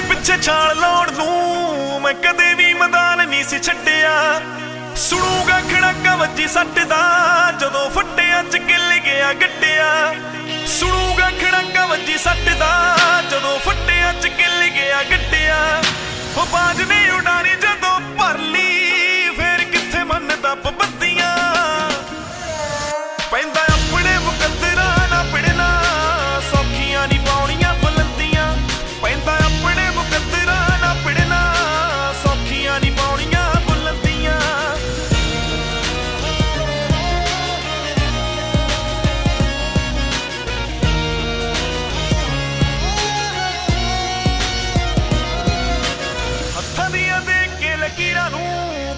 ਪਿੱਛੇ ਛਾਲ ਲਾਉਣ ਨੂੰ। ਮੈਂ ਕਦੇ ਵੀ ਮੈਦਾਨ ਨਹੀਂ ਸੀ ਛੱਡਿਆ। ਸੁਣੂਗਾ ਖੜਾਕਾ ਵੱਜੀ ਸੱਟ ਦਾ, ਜਦੋਂ ਫੱਟਿਆਂ ਚ ਗਿੱਲ ਗਿਆ ਗੱਡਿਆ ਸੁਣੂਗਾ ਖੜਾਕਾ ਵੱਜੀ ਸੱਟ ਦਾ, ਜਦੋਂ ਫੱਟਿਆਂ ਚ ਗਿੱਲ ਗਿਆ ਗੱਡਿਆ ਉਹ ਬਾਜ ਨੇ ਉਡਾ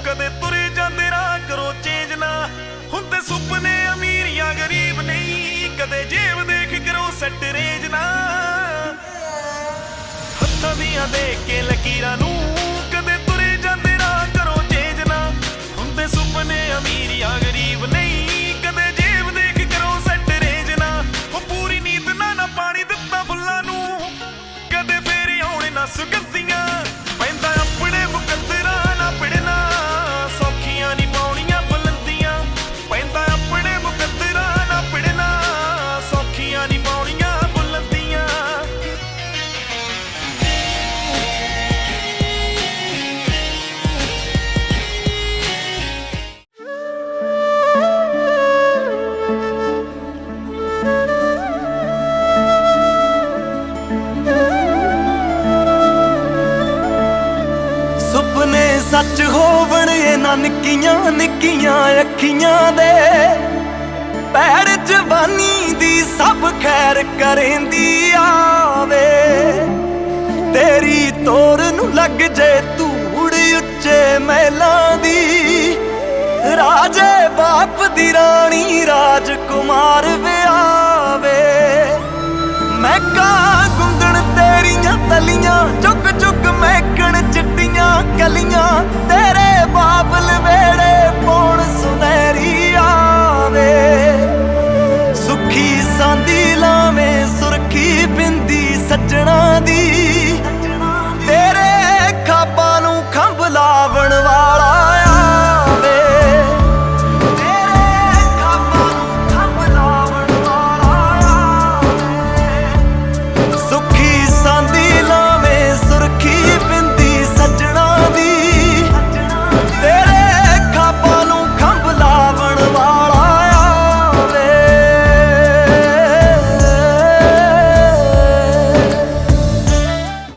ਕਦੇ ਤੁਰੇ ਜਾਂਦੇ ਰਾਹ ਕਰੋ ਚੇਂਜ ਨਾ। ਹੁੰਦੇ ਸੁਪਨੇ ਅਮੀਰ ਜਾਂ ਗਰੀਬ ਨਹੀਂ, ਕਦੇ ਜੇਬ ਦੇਖ ਕਰੋ ਸੱਟ ਰੇਜ ਨਾ। ਹੱਥਾਂ ਦੀਆਂ ਦੇਖ ਕੇ ਲਕੀਰਾਂ ਨੂੰ ਸੱਚ ਹੋਵਣ ਇਹਨਾਂ ਨਿੱਕੀਆਂ ਨਿੱਕੀਆਂ ਅੱਖੀਆਂ ਦੇ। ਪੈੜ ਜਵਾਨੀ ਦੀ ਸਭ ਖੈਰ ਕਰੇਂਦੀ ਆਵੇ। ਤੇਰੀ ਤੋਰ ਨੂੰ ਲੱਗ ਜੇ ਧੂੜ ਉੱਚੇ ਮਹਿਲਾਂ ਦੀ। ਰਾਜੇ ਬਾਪ ਦੀ ਰਾਣੀ ਰਾਜ